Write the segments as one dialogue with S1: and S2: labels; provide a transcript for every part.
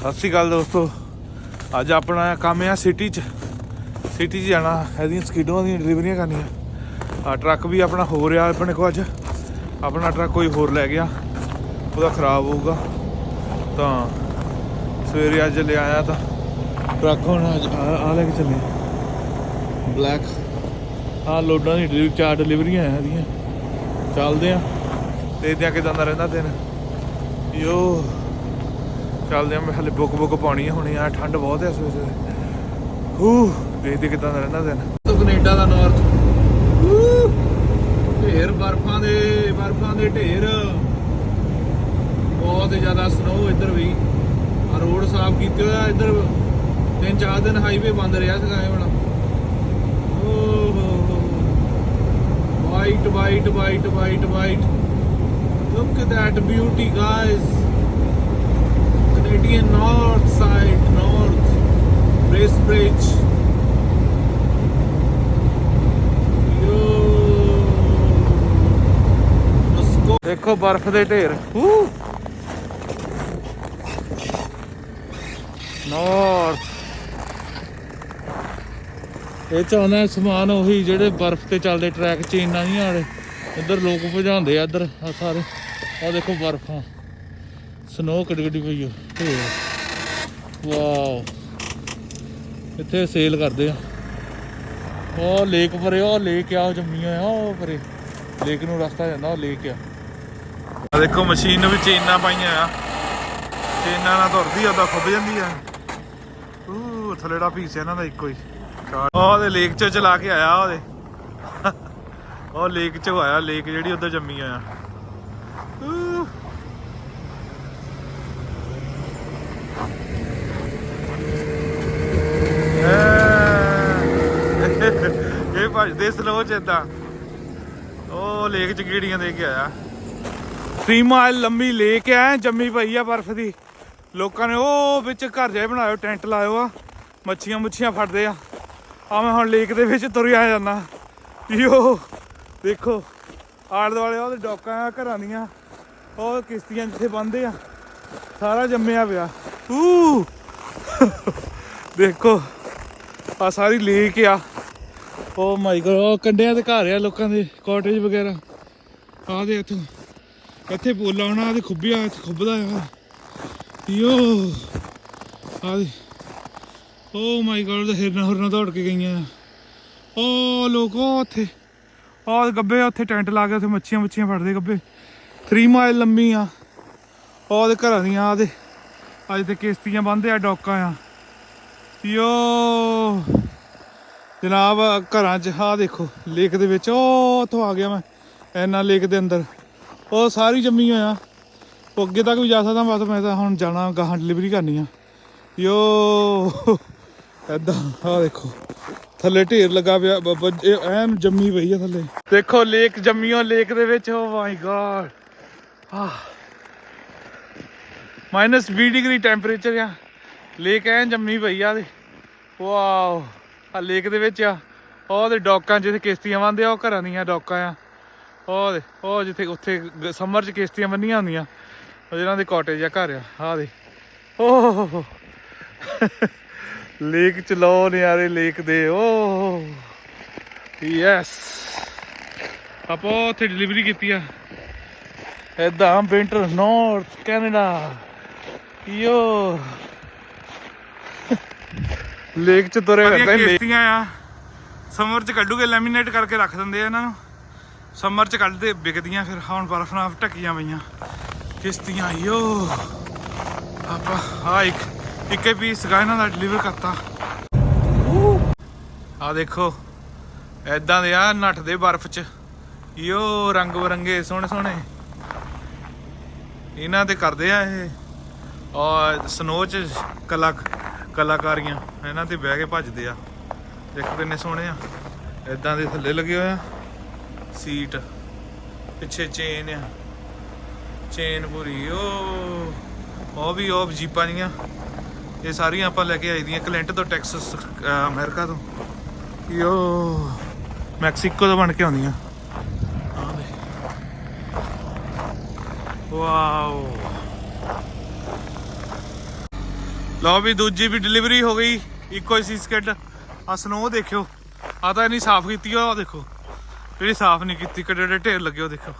S1: ਸਤਿ ਸ਼੍ਰੀ ਅਕਾਲ ਦੋਸਤੋ। ਅੱਜ ਆਪਣਾ ਕੰਮ ਆ ਸਿਟੀ 'ਚ। ਸਿਟੀ 'ਚ ਜਾਣਾ, ਇਹਦੀਆਂ ਸਕੀਡੋਆਂ ਦੀਆਂ ਡਿਲੀਵਰੀਆਂ ਕਰਨੀਆਂ। ਆ ਟਰੱਕ ਵੀ ਆਪਣਾ ਹੋ ਰਿਹਾ ਆਪਣੇ ਕੋਲ ਅੱਜ। ਆਪਣਾ ਟਰੱਕ ਕੋਈ ਹੋਰ ਲੈ ਗਿਆ। ਉਹਦਾ ਖਰਾਬ ਹੋਊਗਾ। ਤਾਂ ਸਵੇਰੇ ਅੱਜ ਲੈ ਆਇਆ ਤਾਂ ਟਰੱਕ ਹੁਣ ਅੱਜ ਆ ਆ ਲੈ ਕੇ ਚੱਲੇ। ਬਲੈਕ ਆ ਲੋਡਾਂ ਦੀ ਡਿਲੀਵਰੀ ਚਾਰ ਡਿਲੀਵਰੀਆਂ ਆ ਇਹਦੀਆਂ। ਚੱਲਦੇ ਆ। ਦੇਖਦੇ ਆ ਕਿਦਾਂ ਦਾ ਰਹਿੰਦਾ ਦਿਨ। ਯੋ। ਚੱਲਦੇ ਆ ਮੈਂ ਹਲੇ ਬੁੱਕ ਬੁੱਕ ਪਾਉਣੀ ਆ ਹੁਣੇ ਆ ਠੰਡ ਬਹੁਤ ਹੈ ਸਵੇਰੇ ਹੂ ਦੇਖਦੇ ਕਿਦਾਂ ਦਾ ਰਹਿੰਦਾ ਦਿਨ। ਤੋਂ ਕੈਨੇਡਾ ਦਾ ਨਾਰਥ ਢੇਰ ਬਰਫਾਂ ਦੇ ਬਰਫਾਂ ਦੇ ਢੇਰ। ਬਹੁਤ ਜ਼ਿਆਦਾ ਸਨੋ ਇੱਧਰ ਵੀ। ਆ ਰੋਡ ਸਾਫ਼ ਕੀਤੇ ਹੋਇਆ ਇੱਧਰ ਤਿੰਨ ਚਾਰ ਦਿਨ ਹਾਈਵੇ ਬੰਦ ਰਿਹਾ ਸੀਗਾ ਇਹ ਵਾਲਾ। White white white white white Look at that beauty, guys. Canadian North side, North. Brace Bridge. ਦੇਖੋ ਬਰਫ਼ ਦੇ ਢੇਰ। ਨਾਰਥ ਇਹ ਚ ਸਮਾਨ ਉਹੀ ਜਿਹੜੇ ਬਰਫ਼ ਤੇ ਚੱਲਦੇ ਟਰੈਕ ਚੇਨਾਂ ਨਹੀਂ ਵਾਲੇ ਇੱਧਰ ਲੋਕ ਭਜਾਉਂਦੇ ਆ ਇੱਧਰ ਆ ਸਾਰੇ। ਆ ਦੇਖੋ ਬਰਫਾਂ। ਸਨੋ ਕਿੱਡੀ ਕਿੱਡੀ ਪਈ ਆ। ਢੇਰ। ਵਾਓ। ਇੱਥੇ ਸੇਲ ਕਰਦੇ ਆ। ਉਹ ਲੇਕ ਪਰੇ ਉਹ ਲੇਕ ਆ ਜੰਮੀਆਂ ਆ ਉਹ ਪਰੇ। ਲੇਕ ਨੂੰ ਰਸਤਾ ਜਾਂਦਾ ਉਹ ਲੇਕ ਆ। ਆ ਦੇਖੋ ਮਸ਼ੀਨ ਨੂੰ ਵੀ ਚੇਨਾਂ ਪਾਈਆਂ ਆ। ਚੇਨਾਂ ਨਾਲ ਤੁਰਦੀ ਆ, ਉਹਦਾ ਖੁੱਬ ਜਾਂਦੀ ਆ। ਉਹ ਥਲੇੜਾ ਪੀਸ ਇਹਨਾਂ ਦਾ ਇੱਕੋ ਹੀ। ਉਹ ਉਹਦੇ ਲੇਕ ਚ ਚਲਾ ਕੇ ਆਇਆ ਉਹਦੇ। ਉਹ ਲੇਕ ਚ ਆਇਆ ਲੇਕ ਜਿਹੜੀ ਉਧਰ ਜੰਮੀ ਆ ਊ। ਐ। ਇਹ ਸਲੋ ਚ ਏਦਾਂ ਉਹ ਲੇਕ ਚ ਗੀੜੀਆਂ ਦੇ ਕੇ ਆਇਆ। 3 ਮਾਈਲ ਲੰਮੀ ਲੇਕ ਐ ਜੰਮੀ ਪਈ ਆ ਬਰਫ਼ ਦੀ। ਲੋਕਾਂ ਨੇ ਉਹ ਵਿੱਚ ਘਰ ਜਾਏ ਬਣਾਇਓ ਟੈਂਟ ਲਾਇਓ ਆ ਮੱਛੀਆਂ ਮੁੱਛੀਆਂ ਫੜਦੇ ਆ। ਆ ਮੈਂ ਹੁਣ ਲੇਕ ਦੇ ਵਿੱਚ ਤੁਰਿਆ ਜਾਂਦਾ। ਯੋ, ਦੇਖੋ। ਆਲੇ ਦੁਆਲੇ ਉਹਦੇ ਡੋਕਾਂ ਆ, ਘਰਾਂ ਦੀਆਂ। ਉਹ ਕਿਸ਼ਤੀਆਂ ਜਿੱਥੇ ਬੰਦੇ ਆ। ਸਾਰਾ ਜੰਮਿਆ ਪਿਆ। ਊ! ਦੇਖੋ। ਆ ਸਾਰੀ ਲੇਕ ਆ। ਓ ਮਾਈ ਗॉड ਉਹ ਕੰਡਿਆਂ ਦੇ ਘਰ ਆ ਲੋਕਾਂ ਦੇ ਕਾਟੇਜ ਵਗੈਰਾ। ਆ ਦੇ ਇੱਥੋਂ। ਇੱਥੇ ਪੋਲਾ ਹੋਣਾ ਤੇ ਖੁੱਬਿਆ ਖੁੱਬਦਾ ਆ। ਯੋ। ਆ ਦੇ। oh ਓ ਮਾਈ ਗॉड ਦੇ ਹਿਰਨਾ ਹੁਰਨਾ ਦੌੜ ਕੇ ਗਈਆਂ। ਆ ਓ ਲੋਕੋ, ਉੱਥੇ। ਆਹ ਗੱਬੇ ਉੱਥੇ ਟੈਂਟ ਲਾ ਕੇ ਉੱਥੇ ਮੱਛੀਆਂ ਮੁੱਛੀਆਂ ਫੜਦੇ ਗੱਬੇ। 3 ਮਾਈਲ ਲੰਮੀ ਆ। ਉਹ ਘਰਾਂ ਦੀਆਂ ਆ ਦੇ। ਅੱਜ ਤੇ ਕਿਸ਼ਤੀਆਂ ਬੰਦੇ ਆ, ਡੋਕਾਂ ਆ। ਯੋ। ਜਨਾਬ, ਘਰਾਂ 'ਚ ਆ ਦੇਖੋ, ਲੇਕ ਦੇ ਵਿੱਚ, ਉਹ ਉੱਥੋਂ ਆ ਗਿਆ ਮੈਂ ਐਨਾ ਲੇਕ ਦੇ ਅੰਦਰ। ਉਹ ਸਾਰੀ ਜੰਮੀ ਹੋਇਆ। ਉਹ ਅੱਗੇ ਤੱਕ ਵੀ ਜਾ ਸਕਦਾ, ਬਸ ਮੈਂ ਤਾਂ ਹੁਣ ਜਾਣਾ, ਗਾਹਾਂ ਡਿਲੀਵਰੀ ਕਰਨੀ ਆ। ਯੋ ਐਦਾਂ ਆ ਦੇਖੋ, ਥੱਲੇ ਢੇਰ ਲੱਗਾ ਪਿਆ, ਬ- ਜੰਮੀ ਪਈ ਆ ਥੱਲੇ। ਦੇਖੋ, ਲੇਕ ਜੰਮੀਓ ਲੇਕ ਦੇ ਵਿੱਚ ਓ ਮਾਈ ਗॉड ਆ ਮਾਈਨਸ 20 ਡਿਗਰੀ ਟੈਂਪਰੇਚਰ ਆ। ਲੇਕ ਐਨ ਜੰਮੀ ਪਈ ਆ ਦੇ। ਵਾਓ ਆ ਲੇਕ ਦੇ ਵਿੱਚ ਆ। ਉਹ ਦੇ ਡੌਕਾਂ ਜਿੱਥੇ ਕਿਸ਼ਤੀਆਂ ਬੰਦੇ ਆ, ਉਹ ਘਰਾਂ ਦੀਆਂ ਡੌਕਾਂ ਆ। ਉਹ ਦੇ, ਉਹ ਜਿੱਥੇ ਉੱਥੇ ਸਮਰ 'ਚ ਕਿਸ਼ਤੀਆਂ ਬੰਨੀਆਂ ਹੁੰਦੀਆਂ। ਜਿਹਨਾਂ ਦੇ ਕਾਟੇਜ ਆ, ਘਰ ਆ। ਆ ਦੇ। ਓਹ। ਲੇਕ ਚ ਲਓ ਨਿਆਰੇ ਲੇਕ ਦੇ। ਓ ਯੈਸ ਆਪਾਂ ਉੱਥੇ ਡਿਲੀਵਰੀ ਕੀਤੀ ਆ। ਐਦਾਂ ਵਿੰਟਰ ਨਾਰਥ ਕੈਨੇਡਾ ਯੋ ਲੇਕ ਚ ਤੁਰੇ ਫਿਰਦੇ ਨੇ ਕਿਸ਼ਤੀਆਂ ਆ। ਸਮਰ ਚ ਕੱਢੂਗੇ ਲੈਮੀਨੇਟ ਕਰਕੇ ਰੱਖ ਦਿੰਦੇ ਆ ਇਹਨਾਂ ਨੂੰ। ਸਮਰ ਚ ਕੱਢਦੇ ਵਿਕਦੀਆਂ ਫਿਰ। ਹੁਣ ਬਰਫ਼ ਨਾਲ ਢੱਕੀਆਂ ਪਈਆਂ। ਕਿਸ਼ਤੀਆਂ ਯੋ। ਆਪਾਂ ਆ ਇੱਕ ਇੱਕੇ ਪੀਸ ਗਾ ਇਹਨਾਂ ਦਾ ਡਿਲੀਵਰ ਕਰਤਾ। ਆ ਦੇਖੋ ਐਦਾਂ ਦੇ ਆ ਨੱਠਦੇ ਬਰਫ਼ ਚ। ਯੋ ਰੰਗ ਬਰੰਗੇ ਸੋਹਣੇ ਸੋਹਣੇ। ਇਹਨਾਂ ਤੇ ਕਰਦੇ ਆ ਇਹ। ਔਰ ਸਨੋ ਚ ਕਲਾ ਕਲਾਕਾਰੀਆਂ ਇਹਨਾਂ ਤੇ ਬਹਿ ਕੇ ਭੱਜਦੇ ਆ। ਦੇਖੋ ਕਿੰਨੇ ਸੋਹਣੇ ਆ। ਐਦਾਂ ਦੇ ਥੱਲੇ ਲੱਗੇ ਹੋਏ ਆ। ਸੀਟ, ਪਿੱਛੇ ਚੇਨ ਆ। ਚੇਨ ਪੂਰੀ, ਉਹ ਉਹ ਵੀ ਉਹ ਜੀਪਾਂ ਦੀਆਂ ਇਹ ਸਾਰੀਆਂ ਆਪਾਂ ਲੈ ਕੇ ਆਈ ਦੀਆਂ ਕਲੈਂਟ ਤੋਂ ਟੈਕਸਸ, ਅਹ, ਅਮਰੀਕਾ ਤੋਂ। ਯੋ ਮੈਕਸੀਕੋ ਤੋਂ ਬਣ ਕੇ ਆਉਂਦੀਆਂ। ਆਹ ਦੇ ਵਾਓ। ਲਓ ਵੀ ਦੂਜੀ ਵੀ ਡਿਲੀਵਰੀ ਹੋ ਗਈ, ਇੱਕੋ ਹੀ ਸੀ ਸਕਿੱਡ ਆ ਸਨੋ ਦੇਖਿਓ ਆ ਤਾਂ ਨਹੀਂ ਸਾਫ਼ ਕੀਤੀ ਆ ਦੇਖੋ। ਜਿਹੜੀ ਸਾਫ਼ ਨਹੀਂ ਕੀਤੀ, ਕਿੱਡੇ ਕਿੱਡੇ ਢੇਰ ਲੱਗੇ ਉਹ ਦੇਖੋ।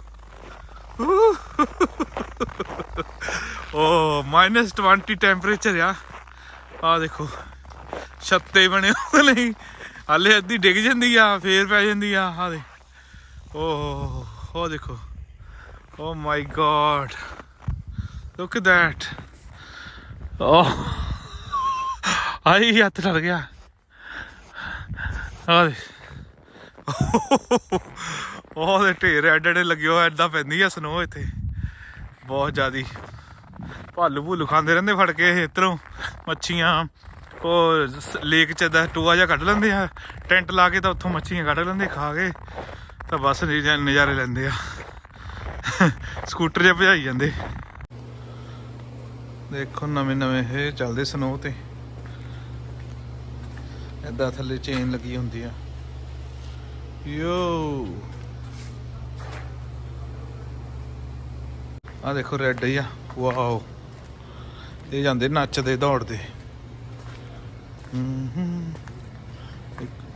S1: ਓ ਮਾਈਨਸ 20 ਟੈਂਪਰੇਚਰ ਆ। ਆ ਦੇਖੋ, ਛੱਤੇ ਬਣੇ ਹੋਏ ਨਹੀਂ ਹਾਲੇ ਅੱਧੀ ਡਿੱਗ ਜਾਂਦੀ ਆ, ਫੇਰ ਪੈ ਜਾਂਦੀ ਆ ਆ ਦੇ ਓ ਉਹ ਦੇਖੋ। ਓ my god look at that oh. ਆਈ ਹੱਥ ਲੱਗ ਗਿਆ। ਆ ਦੇ ਉਹਦੇ ਢੇਰ ਐਡੇ ਐਡੇ ਲੱਗੇ ਹੋਏ ਐਦਾਂ ਪੈਂਦੀ ਆ ਸਨੋ ਇੱਥੇ। ਬਹੁਤ ਜ਼ਿਆਦੀ। ਭਾਲੂ ਭੂਲੂ ਖਾਂਦੇ ਰਹਿੰਦੇ ਫੜ ਕੇ ਇਹ ਇੱਧਰੋਂ। ਮੱਛੀਆਂ, ਉਹ ਲੇਕ ਚ ਦਾ ਟੂਆ ਜਿਹਾ ਕੱਢ ਲੈਂਦੇ ਆ। ਟੈਂਟ ਲਾ ਕੇ ਤਾਂ ਉੱਥੋਂ ਮੱਛੀਆਂ ਕੱਢ ਲੈਂਦੇ, ਖਾ ਕੇ। ਤਾਂ ਬਸ ਨਜ਼ਾ- ਨਜ਼ਾਰੇ ਲੈਂਦੇ ਆ। ਸਕੂਟਰ ਜਿਹਾ ਭਜਾਈ ਜਾਂਦੇ। ਦੇਖੋ ਨਵੇਂ ਨਵੇਂ ਇਹ ਚੱਲਦੇ ਸਨੋ ਤੇ। ਏਦਾਂ ਥੱਲੇ ਚੇਨ ਲੱਗੀ ਹੁੰਦੀ ਆ। ਯੋ। ਆ ਦੇਖੋ ਰੈੱਡ ਹੀ ਆ। ਵਾਓ। ਇਹ ਜਾਂਦੇ ਨੱਚਦੇ, ਦੌੜਦੇ। ਹੂੰ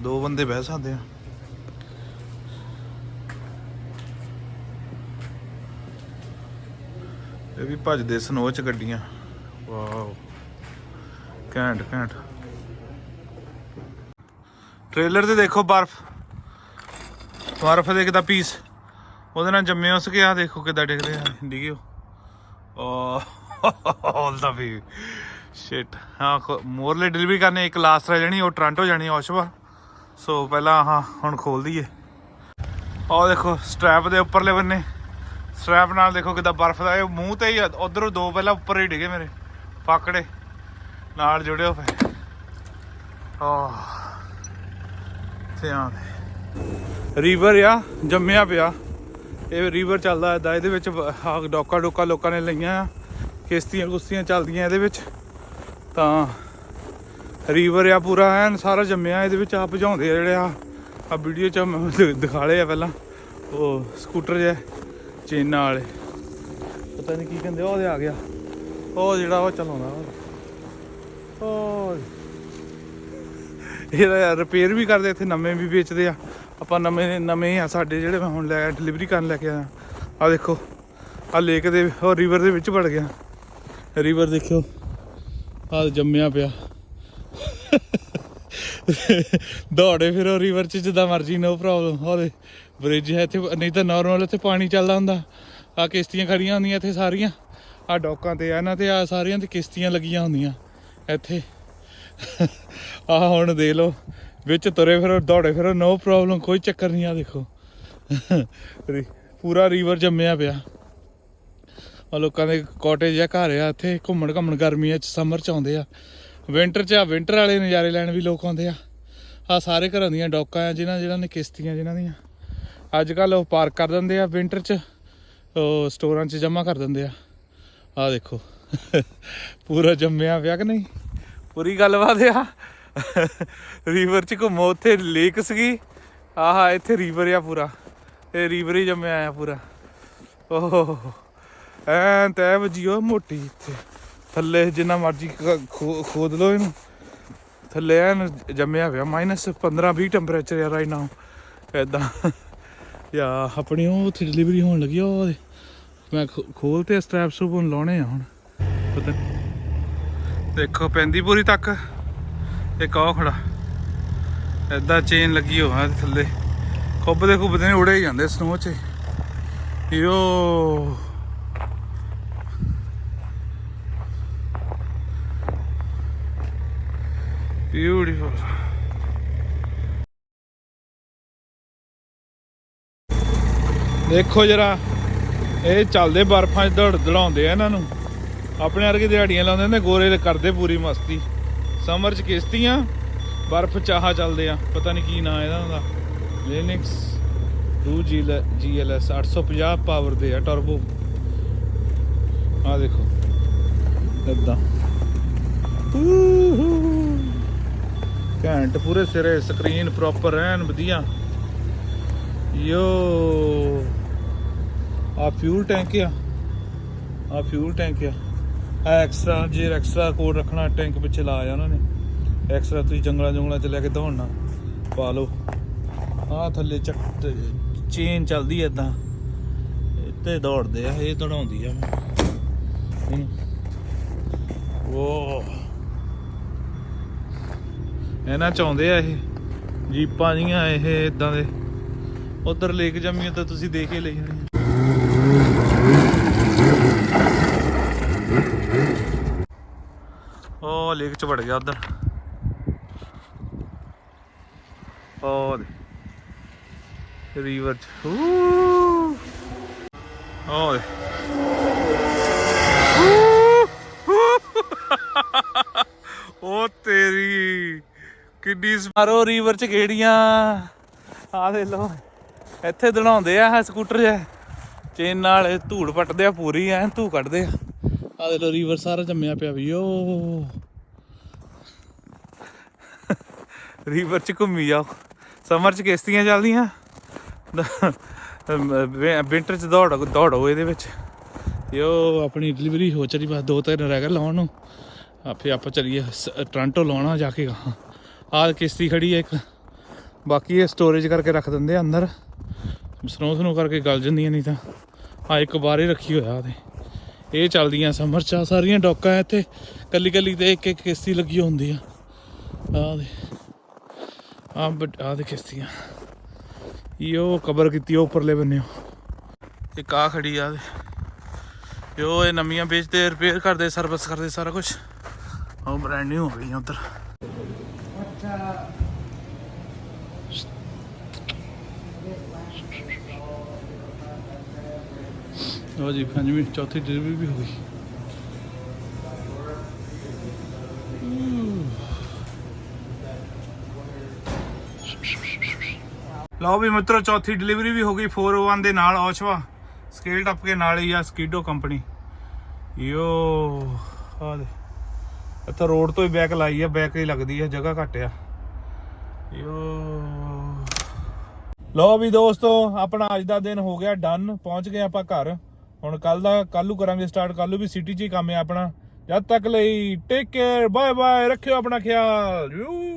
S1: ਦੋ ਬੰਦੇ ਬਹਿ ਸਕਦੇ ਆ। ਇਹ ਵੀ ਭੱਜਦੇ ਸਨੋ ਚ ਗੱਡੀਆਂ। ਵਾਓ। ਘੈਂਟ ਘੈਂਟ। ਟ੍ਰੇਲਰ ਤੇ ਦੇਖੋ ਬਰਫ਼। ਬਰਫ਼ ਦੇ ਕਿਦਾ ਪੀਸ ਉਹਦੇ ਨਾਲ ਜੰਮੇ ਉਸ ਕੇ ਆ ਦੇਖੋ ਕਿਦਾਂ ਡਿੱਗਦੇ ਆ। ਡਿੱਗਿਓ ਓ ਆਲ ਦਾ ਵੀ ਸ਼ਿਟ ਹਾਂ ਮੋਰਲੇ ਡਿਲੀਵਰੀ ਕਰਨੇ, ਇੱਕ ਲਾਸਟ ਰਹਿ ਜਾਣੀ, ਉਹ ਟ੍ਰਾਂਟੋ ਜਾਣੀ ਔਸ਼ਵਾ ਸੋ ਪਹਿਲਾਂ ਹਾਂ, ਹੁਣ ਖੋਲ ਦਈਏ। ਆਹ ਦੇਖੋ ਸਟ੍ਰੈਪ ਦੇ ਉੱਪਰਲੇ ਬੰਨੇ। ਸਟ੍ਰੈਪ ਨਾਲ ਦੇਖੋ ਕਿਦਾਂ ਬਰਫ਼ ਦਾ ਇਹ ਮੂੰਹ ਤੇ ਹੀ ਉਧਰੋਂ ਦੋ ਪਹਿਲਾਂ ਉੱਪਰ ਹੀ ਡਿਗੇ ਮੇਰੇ। ਪਾਕੜੇ। ਨਾਲ ਜੁੜਿਓ ਪਏ ਆਹ। ਤੇ ਆ। ਰੀਵਰ ਆ ਜੰਮਿਆ ਪਿਆ। ਇਹ ਰੀਵਰ ਚੱਲਦਾ ਏਦਾਂ ਇਹਦੇ ਵਿੱਚ ਡੋਕਾ ਡੋਕਾ ਲੋਕਾਂ ਨੇ ਲਈਆਂ ਆ। ਕਿਸ਼ਤੀਆਂ ਕੁਸ਼ਤੀਆਂ ਚੱਲਦੀਆਂ ਇਹਦੇ ਵਿੱਚ। ਤਾਂ ਰੀਵਰ ਆ ਪੂਰਾ ਐਨ ਸਾਰਾ ਜੰਮਿਆ ਇਹਦੇ ਵਿੱਚ ਆ ਭਜਾਉਂਦੇ ਆ ਜਿਹੜੇ ਆ। ਆ ਵੀਡੀਓ ਚ ਮੈਂ ਦਿ- ਦਿਖਾਲੇ ਆ ਪਹਿਲਾਂ। ਉਹ ਸਕੂਟਰ ਜਿਹਾ ਚੇਨਾਂ ਵਾਲੇ। ਪਤਾ ਨਹੀਂ ਕੀ ਕਹਿੰਦੇ ਆ, ਉਹਦੇ ਆ ਗਿਆ। ਉਹ ਜਿਹੜਾ ਉਹ ਚਲਾਉਂਦਾ ਉਹ ਉਹ ਇਹਦਾ ਰਿਪੇਅਰ ਵੀ ਕਰਦੇ ਇੱਥੇ ਨਵੇਂ ਵੀ ਵੇਚਦੇ ਆ। ਆਪਾਂ ਨਵੇਂ ਨਵੇਂ ਆ ਸਾਡੇ ਜਿਹੜੇ ਮੈਂ ਹੁਣ ਲੈ ਡਿਲੀਵਰੀ ਕਰਨ ਲੈ ਕੇ ਆਇਆ। ਆ ਦੇਖੋ ਆ ਲੇਕ ਦੇ, ਉਹ ਰਿਵਰ ਦੇ ਵਿੱਚ ਵੜ ਗਿਆ। ਰਿਵਰ ਦੇਖਿਓ ਆ ਜੰਮਿਆ ਪਿਆ। ਦੌੜੇ ਫਿਰ ਉਹ ਰਿਵਰ ਚ ਜਿੱਦਾਂ ਮਰਜ਼ੀ ਨੋ ਪ੍ਰੋਬਲਮ ਉਹਦੇ ਬ੍ਰਿਜ ਹੈ ਇੱਥੇ, ਨਹੀਂ ਤਾਂ ਨਾਰਮਲ ਇੱਥੇ ਪਾਣੀ ਚੱਲਦਾ ਹੁੰਦਾ। ਆ ਕਿਸ਼ਤੀਆਂ ਖੜੀਆਂ ਹੁੰਦੀਆਂ ਇੱਥੇ ਸਾਰੀਆਂ। ਆ ਡੌਕਾਂ ਤੇ ਆ ਇਹਨਾਂ ਤੇ ਆ ਸਾਰਿਆਂ ਤੇ ਕਿਸ਼ਤੀਆਂ ਲੱਗੀਆਂ ਹੁੰਦੀਆਂ ਇੱਥੇ। ਆ ਹੁਣ ਦੇ ਲਓ, ਵਿੱਚ ਤੁਰੇ ਫਿਰੋ, ਦੌੜੇ ਫਿਰੋ ਨੋ ਪ੍ਰੋਬਲਮ ਕੋਈ ਚੱਕਰ ਨਹੀਂ ਆ ਦੇਖੋ। ਪੂਰਾ ਰਿਵਰ ਜੰਮਿਆ ਪਿਆ। ਆ ਲੋਕਾਂ ਦੇ ਕਾਟੇਜ ਆ, ਘਰ ਆ, ਇੱਥੇ ਘੁੰਮਣ ਘੁੰਮਣ ਗਰਮੀਆਂ ਚ ਸਮਰ ਚ ਆਉਂਦੇ ਆ। ਵਿੰਟਰ ਚ ਆ ਵਿੰਟਰ ਵਾਲੇ ਨਜ਼ਾਰੇ ਲੈਣ ਵੀ ਲੋਕ ਆਉਂਦੇ ਆ। ਆ ਸਾਰੇ ਘਰਾਂ ਦੀਆਂ ਡੌਕਾਂ ਆ, ਜਿਨ੍ਹਾਂ ਜਿਨ੍ਹਾਂ ਨੇ ਕਿਸ਼ਤੀਆਂ, ਜਿਨ੍ਹਾਂ ਦੀਆਂ। ਅੱਜ ਕੱਲ ਉਹ ਪਾਰਕ ਕਰ ਦਿੰਦੇ ਆ ਵਿੰਟਰ ਚ, ਉਹ ਸਟੋਰਾਂ ਚ ਜਮ੍ਹਾਂ ਕਰ ਦਿੰਦੇ ਆ। ਆ ਦੇਖੋ, ਪੂਰਾ ਜੰਮਿਆ ਪਿਆ ਕਿ ਨਹੀਂ? ਪੂਰੀ ਗੱਲਬਾਤ ਆ। ਰੀਵਰ ਚ ਘੁੰਮੋ, ਉੱਥੇ ਲੇਕ ਸੀਗੀ। ਆਹ, ਇੱਥੇ ਰਿਵਰ ਆ ਪੂਰਾ। ਇਹ ਰਿਵਰ ਹੀ ਜੰਮਿਆ ਆ ਪੂਰਾ। ਓਹ। ਐਂ ਤੈ ਵਜੀਓ ਮੋਟੀ ਇੱਥੇ। ਥੱਲੇ ਜਿੰਨਾ ਮਰਜ਼ੀ ਖੋਦ ਲਓ ਇਹਨੂੰ। ਥੱਲੇ ਐਨ ਜੰਮਿਆ ਪਿਆ ਮਾਈਨਸ 15 20 ਟੈਂਪਰੇਚਰ ਆ ਰਾਈਟ ਨਾਓ ਐਦਾਂ ਯਾ, ਆਪਣੀ ਉਹ ਉੱਥੇ ਡਿਲੀਵਰੀ ਹੋਣ ਲੱਗੀ ਉਹ ਮੈਂ ਖੋਲ ਤੇ ਸਟ੍ਰੈਪ ਸੂਪ ਲਾਉਣੇ ਆ ਹੁਣ। ਪਤਾ ਦੇਖੋ, ਪੈਂਦੀ ਪੂਰੀ ਤੱਕ। ਇੱਕ ਆਹ ਖੜਾ। ਐਦਾਂ ਚੇਨ ਲੱਗੀ ਹੋਆ ਥੱਲੇ। ਖੁੱਬਦੇ ਖੁੱਬਦੇ ਨੇ ਉੜੇ ਜਾਂਦੇ ਸਨੋ 'ਚ ਯੋ ਬਿਊਟੀਫੁਲ ਦੇਖੋ ਜਰਾ, ਇਹ ਚੱਲਦੇ ਬਰਫਾਂ 'ਚ ਦੜ ਦੜਾਉਂਦੇ ਆ ਇਹਨਾਂ ਨੂੰ। ਆਪਣੇ ਵਰਗੇ ਦਿਹਾੜੀਆਂ ਲਾਉਂਦੇ ਨੇ ਗੋਰੇ ਕਰਦੇ ਪੂਰੀ ਮਸਤੀ। ਸਮਰ 'ਚ ਕਿਸ਼ਤੀਆਂ, ਬਰਫ ਚਾਹਾ ਚੱਲਦੇ ਆ। ਪਤਾ ਨਹੀਂ ਕੀ ਨਾਂ ਇਹਦਾ ਦਾ ਲਿਨਕਸ 2 GLS 850 ਪਾਵਰ ਦੇ ਆ ਟਰਬੋ ਆ ਦੇਖੋ, ਇਦਾਂ। ਘੈਂਟ ਪੂਰੇ ਸਿਰੇ ਸਕਰੀਨ ਪ੍ਰੋਪਰ ਰਹਿਣ ਵਧੀਆ। ਯੋ ਆ ਫਿਊਲ ਟੈਂਕ ਆ। ਆ ਫਿਊਲ ਟੈਂਕ ਆ। ਐਕਸਟਰਾ ਜੇ ਐਕਸਟਰਾ ਕੋਡ ਰੱਖਣਾ ਟੈਂਕ ਪਿੱਛੇ ਲਾਇਆ ਉਹਨਾਂ ਨੇ। ਐਕਸਟਰਾ ਤੁਸੀਂ ਜੰਗਲਾਂ ਜੰਗਲਾਂ ਚ ਲੈ ਕੇ ਦੌੜਨਾ। ਪਾ ਲਓ। ਆਹ ਥੱਲੇ ਚੱਕ ਚੇਨ ਚੱਲਦੀ ਐ ਇਦਾਂ ਇੱਥੇ ਦੌੜਦੇ ਆ, ਇਹ ਦੌੜਾਉਂਦੀ ਆ। ਇਹਨੂੰ। ਉਹ ਇਹਨਾਂ ਚ ਆਉਂਦੇ ਆ ਇਹ। ਜੀਪਾਂ ਜੀਆਂ ਇਹ ਇਦਾਂ ਦੇ। ਉਧਰ ਲੇਕ ਜੰਮੀ ਤਾਂ ਤੁਸੀਂ ਦੇਖ ਹੀ ਲਈ ਹੋਣੀ ਉਹ ਲੇਕ ਚ ਵੜ ਗਿਆ ਉਧਰ। ਦੇ ਰੀਵਰ ਚ। ਹੂ। ਉਹ ਤੇਰੀ। ਕਿੱਡੀ ਸਮਾਰੋ ਰੀਵਰ ਚ ਗੇੜੀਆਂ। ਆ ਦੇ ਲੋ ਇੱਥੇ ਦੜਾਉਂਦੇ ਆ ਸਕੂਟਰ ਜਿਹਾ ਚੇਨ ਨਾਲ ਧੂੜ ਪੱਟਦੇ ਆ ਪੂਰੀ ਐ ਧੂ ਕੱਢਦੇ ਆ। ਆ ਦੇ ਲੋ ਰੀਵਰ ਸਾਰਾ ਜੰਮਿਆ ਪਿਆ ਵੀ। ਓ। ਰੀਵਰ ਚ ਘੁੰਮੀ ਜਾਓ। ਸਮਰ ਚ ਕਿਸ਼ਤੀਆਂ ਚੱਲਦੀਆਂ। ਵਿੰਟਰ ਚ ਦੌੜ, ਦੌੜੋ ਇਹਦੇ ਵਿੱਚ। ਤੇ ਉਹ ਆਪਣੀ ਡਿਲੀਵਰੀ ਹੋ ਚਲੀ, ਬਸ ਦੋ ਤਿੰਨ ਰਹਿ ਗਏ ਲਾਉਣ ਨੂੰ। ਆਪੇ ਆਪਾਂ ਚਲੀਏ ਸ- ਟੋਰਾਂਟੋ ਲਾਉਣਾ ਜਾ ਕੇ। ਆਹ ਕਿਸ਼ਤੀ ਖੜੀ ਹੈ ਇੱਕ। ਬਾਕੀ ਇਹ ਸਟੋਰੇਜ ਕਰਕੇ ਰੱਖ ਦਿੰਦੇ ਆ ਅੰਦਰ। ਸਨੋ ਸਨੋ ਕਰਕੇ ਗਲ ਜਾਂਦੀਆਂ ਨਹੀਂ ਤਾਂ। ਆ ਇੱਕ ਬਾਹਰੇ ਰੱਖੀ ਹੋਇਆ ਤੇ ਇਹ ਚੱਲਦੀਆਂ ਸਮਰ ਚ। ਆਹ ਸਾਰੀਆਂ ਡੋਕਾਂ ਇੱਥੇ। ਕੱਲੀ ਕੱਲੀ ਤੇ ਇੱਕ ਇੱਕ ਕਿਸ਼ਤੀ ਲੱਗੀ ਹੁੰਦੀ ਆ। ਆਹ ਦੇ। ਆ ਬਟ ਆ ਦੇ ਕਿਸ਼ਤੀਆਂ। ਇਹੋ ਕਬਰ ਕੀਤੀ, ਉਹ ਉੱਪਰਲੇ ਬੰਨਿਓ ਇੱਕ ਆ ਖੜੀ ਆ ਦੇ। ਇਹ ਨਵੀਆਂ ਵੇਚਦੇ ਰਿਪੇਅਰ ਕਰਦੇ ਸਰਵਿਸ ਕਰਦੇ ਸਾਰਾ ਕੁਝ ਉਹ ਬ੍ਰਾਂਡ ਨਿਊ ਹੋ ਗਈਆਂ ਉਧਰ। ਲੋ ਜੀ, ਪੰਜਵੀਂ, ਚੌਥੀ ਡਿਲੀਵਰੀ ਵੀ ਹੋ ਗਈ। ਲਓ ਵੀ ਮਿੱਤਰੋ, ਚੌਥੀ ਡਿਲੀਵਰੀ ਵੀ ਹੋ ਗਈ 401 ਦੇ ਨਾਲ, ਔਸ਼ਵਾ। ਸਕੇਲ ਟੱਪ ਕੇ ਨਾਲ ਹੀ ਆ ਸਕੀਡੋ ਕੰਪਨੀ ਯੋ ਆ ਦੇ ਇੱਥੇ ਰੋਡ ਤੋਂ ਹੀ ਬੈਕ ਲਾਈ ਆ ਬੈਕ ਹੀ ਲੱਗਦੀ ਆ, ਜਗ੍ਹਾ ਘੱਟ ਆ। ਯੋ। ਲਓ ਵੀ ਦੋਸਤੋ, ਆਪਣਾ ਅੱਜ ਦਾ ਦਿਨ ਹੋ ਗਿਆ ਡਨ ਪਹੁੰਚ ਗਏ ਆਪਾਂ ਘਰ। ਹੁਣ ਕੱਲ ਦਾ ਕੱਲੂ ਕਰਾਂਗੇ ਸਟਾਰਟ ਕੱਲੂ ਵੀ ਸਿਟੀ 'ਚ ਹੀ ਕੰਮ ਹੈ ਆਪਣਾ। ਜਦ ਤੱਕ ਲਈ ਟੇਕ ਕੇਅਰ ਬਾਏ ਬਾਏ ਰੱਖਿਓ ਆਪਣਾ ਖਿਆਲ। ਯੂ